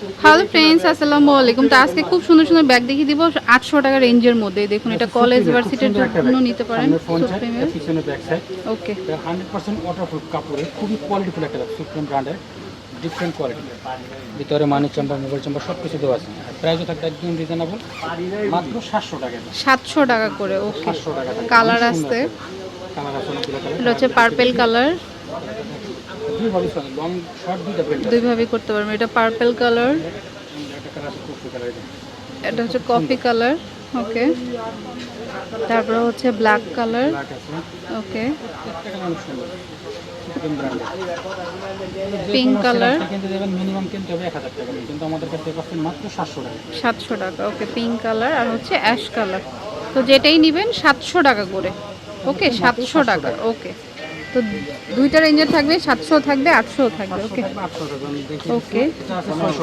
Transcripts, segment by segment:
Hello friends আসসালামু আলাইকুম। তো আজকে খুব সুন্দর সুন্দর ব্যাগ দেখিয়ে দিব। আটশো টাকা রেঞ্জের মধ্যে। দেখুন এটা কলেজ ভার্সিটির জন্য নিতে পারেন। ওকে হান্ড্রেড পার্সেন্ট ওয়াটারপ্রুফ কাপড়ে খুবই কোয়ালিটিফুল একটা ব্যাগ সুপ্রিম ব্র্যান্ডের ডিফারেন্ট কোয়ালিটি ভিতরে মানি চাম্বার মোবাইল চাম্বার সব কিছু দেওয়া আছে। প্রাইসও থাকবে একদম রিজনেবল মাত্র সাতশো টাকা। সাতশো টাকা করে ওকে সাতশো টাকা। কালার আসতে কালার আছে এটা হচ্ছে পার্পেল কালার দুইভাবে লং শর্ট দুইটা প্যান্ট দুইভাবে করতে পারবেন এটা পার্পেল কালার এটা হচ্ছে কফি কালার ওকে তারপরে হচ্ছে black colour okay pink colour minimum কিনতে হবে এক হাজার টাকা দিয়ে। কিন্তু আমাদের কাছে পাচ্ছেন মাত্র সাতশো টাকা। সাতশো টাকা ওকে পিঙ্ক কালার আর হচ্ছে অ্যাশ কালার তো যেটাই নেবেন সাতশো টাকা করে ওকে সাতশো টাকা ওকে তো দুইটা রেঞ্জের থাকবে সাতশো থাকবে আটশো থাকবে ওকে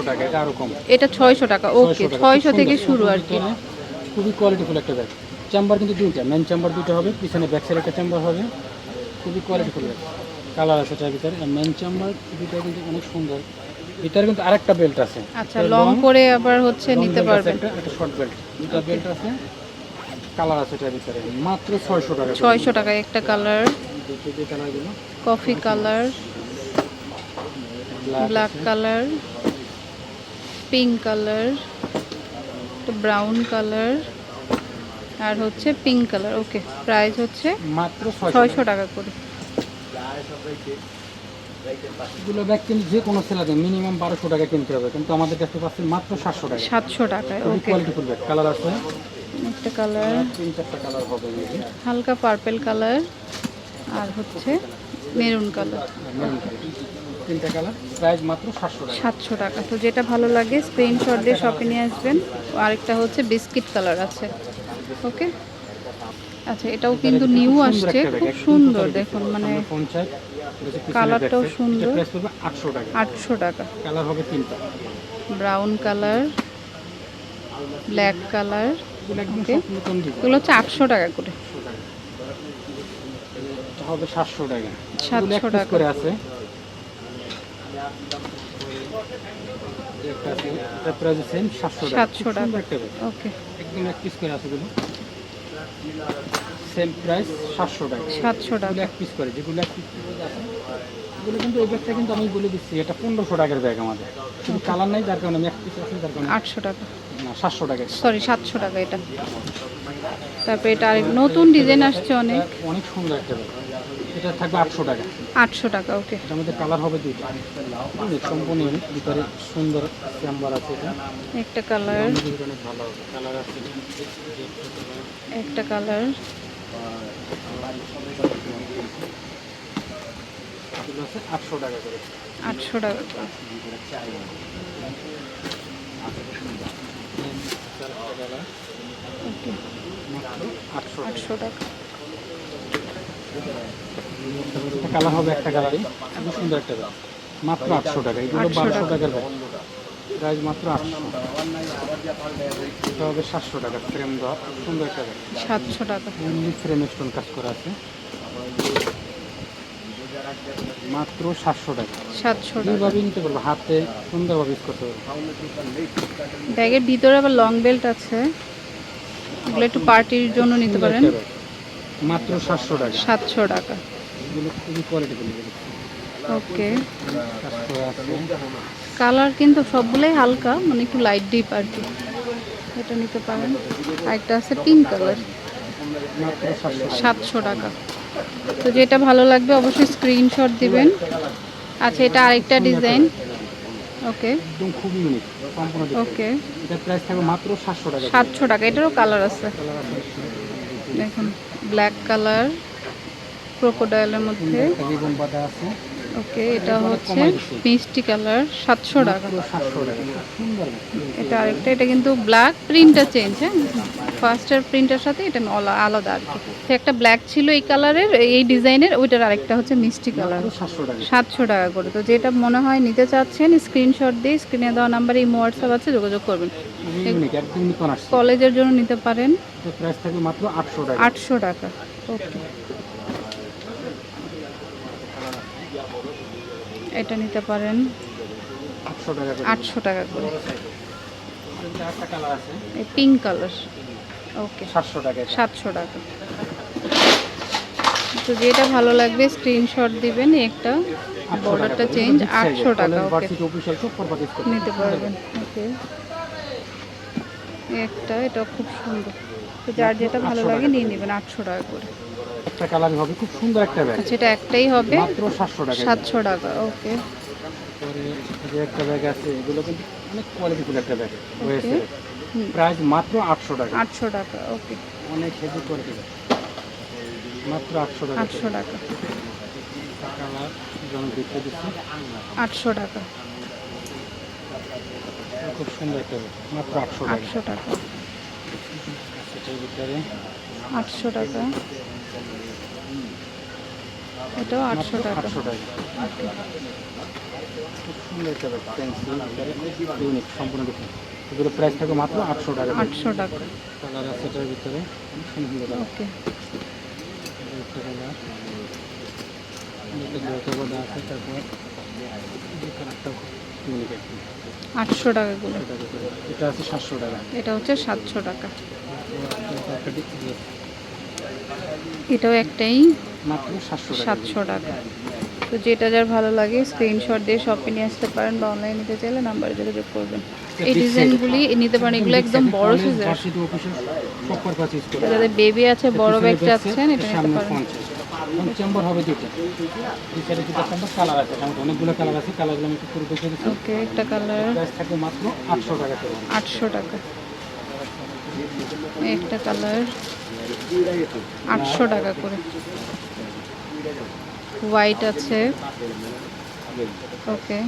টাকা ওকে এটা ছয়শো টাকা টাকা ওকে ছয়শো থেকে শুরু আর কি। খুবই কোয়ালিটিফুল একটা ব্যাগ চেম্বার কিন্তু দুইটা মেন চেম্বার দুইটা হবে পিছনে ব্যাক সাইড একটা চেম্বার হবে। খুবই কোয়ালিটিফুল ব্যাগ কালার আছে এটার ভিতরে মেন চেম্বার দুইটা কিন্তু অনেক সুন্দর। ভিতরে কিন্তু আরেকটা বেল্ট আছে। আচ্ছা লং করে আবার হচ্ছে নিতে পারবেন। একটা শর্ট বেল্ট দুটা বেল্ট আছে। কালার আছে এটার ভিতরে মাত্র ছয়শো টাকা করে। ছয়শো টাকায় একটা colour coffee colour black colour pink colour brown colour আর হচ্ছে পিঙ্ক কালার ওকে প্রাইস হচ্ছে মাত্র ছয়শো টাকা। করে। এগুলো ব্যাগ কিন্তু যে কোনো সেলাতে মিনিমাম বারোশো টাকা কিনতে হবে কিন্তু আমাদের কাছে মাত্র সাতশো টাকা। সাতশো টাকায় ওকে। কোয়ালিটিফুল ব্যাগ। কালার আছে একটা কালার। তিন চারটা কালার হবে। হালকা পার্পেল কালার। আর হচ্ছে মেরুন কালার। তিনটা কালার? প্রাইস মাত্র সাতশো টাকা। সাতশো টাকা। তো যেটা ভালো লাগে স্ক্রিনশট দিয়ে শপে নিয়ে আসবেন। আরেকটা হচ্ছে বিস্কিট কালার আছে। ওকে? আচ্ছা এটাও কিন্তু নিউ আসছে। খুব সুন্দর দেখুন মানে কালারটাও সুন্দর। আটশো টাকা। কালার হবে তিনটা। ব্রাউন কালার ব্ল্যাক কালার এগুলো একদম নতুন ডিজাইন এগুলো হচ্ছে আটশো টাকা করে। হবে সাতশো টাকা। 700 এগুলো টাকা। করে আছে। সাতশো টাকা। 700 খুব সুন্দর টাকা। ওকে। একদম এক পিস করে আছে সেম প্রাইস সাতশো টাকা। সাতশো টাকা। এক পিস করে যেগুলো এক পিস এগুলো কিন্তু এই ব্যাগটা কিন্তু আমি বলে দিচ্ছি এটা পনেরোশো টাকার ব্যাগ আমাদের। শুধু কালার নাই যার কারণে আমি এক পিস আছে যার কারণে আটশো টাকা। না সাতশো টাকা। সরি সাতশো টাকা এটা। তারপরে এটা নতুন ডিজাইন আসছে অনেক। অনেক সুন্দর একটা ব্যাগ এটা থাকবে আটশো টাকা। আটশো টাকা ওকে। এটার মধ্যে কালার হবে দুইটা। সম্পূর্ণ ভিতরে সুন্দর চেম্বার আছে এটা। একটা কালার। অনেক ভালো হবে। কালার আছে একটা কালার। আটশো টাকা করে। আটশো টাকা। আটশো টাকা। একটা কালার হবে একটা কালারই খুব সুন্দর একটা ব্যাগ মাত্র আটশো টাকা। এগুলো 800 বারোশো টাকা। টাকার ব্যাগ প্রাইস মাত্র আটশো। এটা হবে সাতশো টাকা ফ্রেম দেওয়া সুন্দর একটা ব্যাগ সাতশো টাকা। ফুললি ফ্রেম স্টোন কাজ করা আছে। মাত্র সাতশো টাকা। সাতশো টাকা। নিতে পারব। হাতে সুন্দরভাবে ইউজ করতে পারব। ব্যাগের ভিতরে আবার লং বেল্ট আছে। এগুলো একটু পার্টির জন্য নিতে পারেন। মাত্র সাতশো টাকা। সাতশো টাকা। এগুলো খুবই কোয়ালিটি ওকে। কালার কিন্তু সবগুলোই হালকা মানে একটু লাইট ডিপ আর কি। এটা নিতে পারেন। আরেকটা আছে পিঙ্ক কালার সাতশো টাকা। তো যেটা ভালো লাগবে অবশ্যই স্ক্রিনশট দিবেন। আচ্ছা এটা আরেকটা ডিজাইন ওকে। একদম খুবই ইউনিক ওকে। এটার প্রাইস থাকবে মাত্র সাতশো টাকা। সাতশো টাকা। এটারও কালার আছে। দেখুন। ব্ল্যাক কালার ক্রোকোডাইলের মধ্যে। রিবন ওকে এটা হচ্ছে মিষ্টি কালার সাতশো টাকা। এটা আরেকটা এটা কিন্তু ব্ল্যাক প্রিন্টটা চেঞ্জ হ্যাঁ? ফার্স্টের প্রিন্টের সাথে এটা আলাদা আর কি। একটা ব্ল্যাক ছিল এই কালারের এই ডিজাইনের ওইটার আরেকটা হচ্ছে মিষ্টি কালার। সাতশো টাকা করে। তো যেটা মনে হয় নিতে চাচ্ছেন স্ক্রিনশট দিয়ে স্ক্রিনে দেওয়া নাম্বারে এই হোয়াটসঅ্যাপ আছে যোগাযোগ করবেন। কলেজের জন্য নিতে পারেন। আটশো টাকা ওকে। এটা নিতে পারেন। আটশো টাকা করে। Pink colour. ওকে। সাতশো টাকা সাতশো টাকা। তো যেটা ভালো লাগবে স্ক্রিনশট দিবেন একটা। 800 বর্ডারটা চেঞ্জ আটশো টাকা নিতে। পারবেন ওকে। একটা এটা খুব সুন্দর। তো যার যেটা ভালো লাগে নিয়ে নেবেন আটশো টাকা করে। একটা কালার হবে খুব সুন্দর একটা ব্যাগ। আচ্ছা এটা একটাই হবে? মাত্র সাতশো টাকা। সাতশো টাকা ওকে। পরে যে একটা ব্যাগ আছে এগুলো কিন্তু অনেক কোয়ালিটিফুল একটা ব্যাগ। হুম। প্রাইস মাত্র আটশো টাকা। আটশো টাকা ওকে। অনেক হেভি কোয়ালিটি মাত্র আটশো টাকা। আটশো টাকা। কালার জন দেখতে দিচ্ছি আটশো টাকা। খুব সুন্দর একটা মাত্র আটশো টাকা। আটশো টাকা। সেটার ভিতরে আটশো টাকা। এটাও আটশো টাকা। আটশো টাকা। ইউনিক সম্পূর্ণ দেখুন। এগুলো প্রাইস থাকে মাত্র আটশো টাকা। আটশো টাকা। কালার আছে এটার ভিতরে। ওকে কালার আছে তারপর আটশো টাকা করে। এটা আছে সাতশো টাকা। এটা হচ্ছে সাতশো টাকা। এটাও একটাই মাত্র সাতশো টাকা তো যেটা যার ভালো লাগে স্ক্রিনশট দিয়ে শপে নিয়ে আসতে পারেন বা অনলাইন নিতে চাইলে নাম্বারে যোগাযোগ করবেন। এই ডিজাইনগুলি নিতে পারেন এগুলো একদম বড় সাইজের যাদের বেবি আছে বড় ব্যাগ চাচ্ছেন এটা নিতে পারেন। চেম্বার হবে দুটো এই দুটো চেম্বার কালার আছে আমার অনেকগুলো কালার আছে কালারগুলো আমি একটু করে দেখে দিচ্ছি। ওকে একটা কালার প্রাইস থাকবে মাত্র আটশো টাকা করে। আটশো টাকা। একটা কালার আটশো টাকা করে। হোয়াইট আছে। ওকে।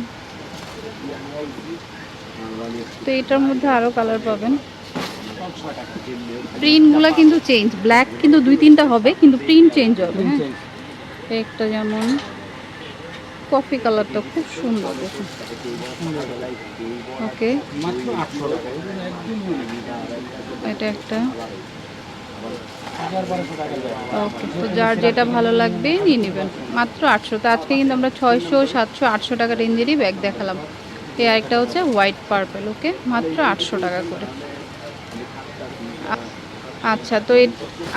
তো এটার মধ্যে আরও কালার পাবেন। প্রিন্টগুলো কিন্তু চেঞ্জ ব্ল্যাক কিন্তু দুই তিনটা হবে কিন্তু প্রিন্ট চেঞ্জ হবে হ্যাঁ? একটা যেমন কফি কালারটা খুব সুন্দর দেখুন। ওকে unique। এটা একটা। ওকে তো যার যেটা ভালো লাগবে নিয়ে নেবেন। মাত্র আটশো তো আজকে কিন্তু আমরা ছয়শো সাতশো আটশো টাকা রেঞ্জেরই ব্যাগ দেখালাম। এই আরেকটা হচ্ছে হোয়াইট পার্পেল ওকে মাত্র আটশো টাকা করে। আচ্ছা তো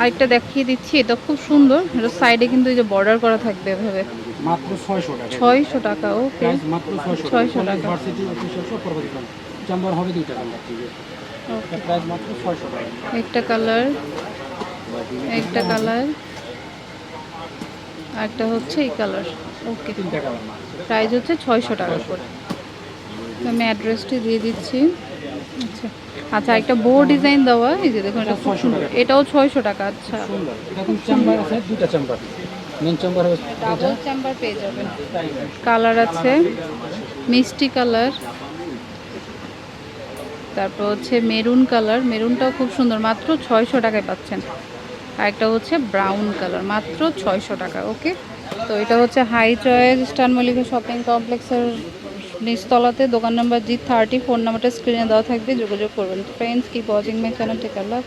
আরেকটা দেখিয়ে দিচ্ছি এটা খুব সুন্দর। এটা সাইডে কিন্তু এই যে বর্ডার করা থাকবে এভাবে। মাত্র ছয়শো টাকা। ছয়শো টাকা ওকে মাত্র ছয়শো 600 টাকা। ভার্সিটি চেম্বার হবে দুইটা কালার ওকে প্রাইস মাত্র ছয়শো টাকা। একটা কালার একটা কালার একটা হচ্ছে এই কালার ওকে তিনটা কালার প্রাইস হচ্ছে ছয়শো টাকা করে। তো আমি অ্যাড্রেসটি দিয়ে দিচ্ছি। আচ্ছা। আচ্ছা একটা বো ডিজাইন দেওয়া এই যে দেখুন এটা খুব সুন্দর। এটাও ছয়শো টাকা আচ্ছা। এরকম চেম্বার আছে? দুইটা চেম্বার মেন চেম্বার হবে ডাবল চেম্বার পেয়ে যাবেন। কালার আছে মিষ্টি কালার তারপর হচ্ছে মেরুন কালার মেরুনটাও খুব সুন্দর মাত্র ছয়শো টাকায় পাচ্ছেন। আর একটা হচ্ছে ব্রাউন কালার মাত্র ছয়শো টাকা ওকে তো এটা হচ্ছে high choice star Mallika shopping কমপ্লেক্সের নিচতলাতে দোকান নাম্বার জি থার্টি, ফোন নাম্বারটা স্ক্রিনে দেওয়া থাকবে, যোগাযোগ করবেন। ফ্রেন্ডস কি ওয়াচিং মাই চ্যানেল আল্লাহ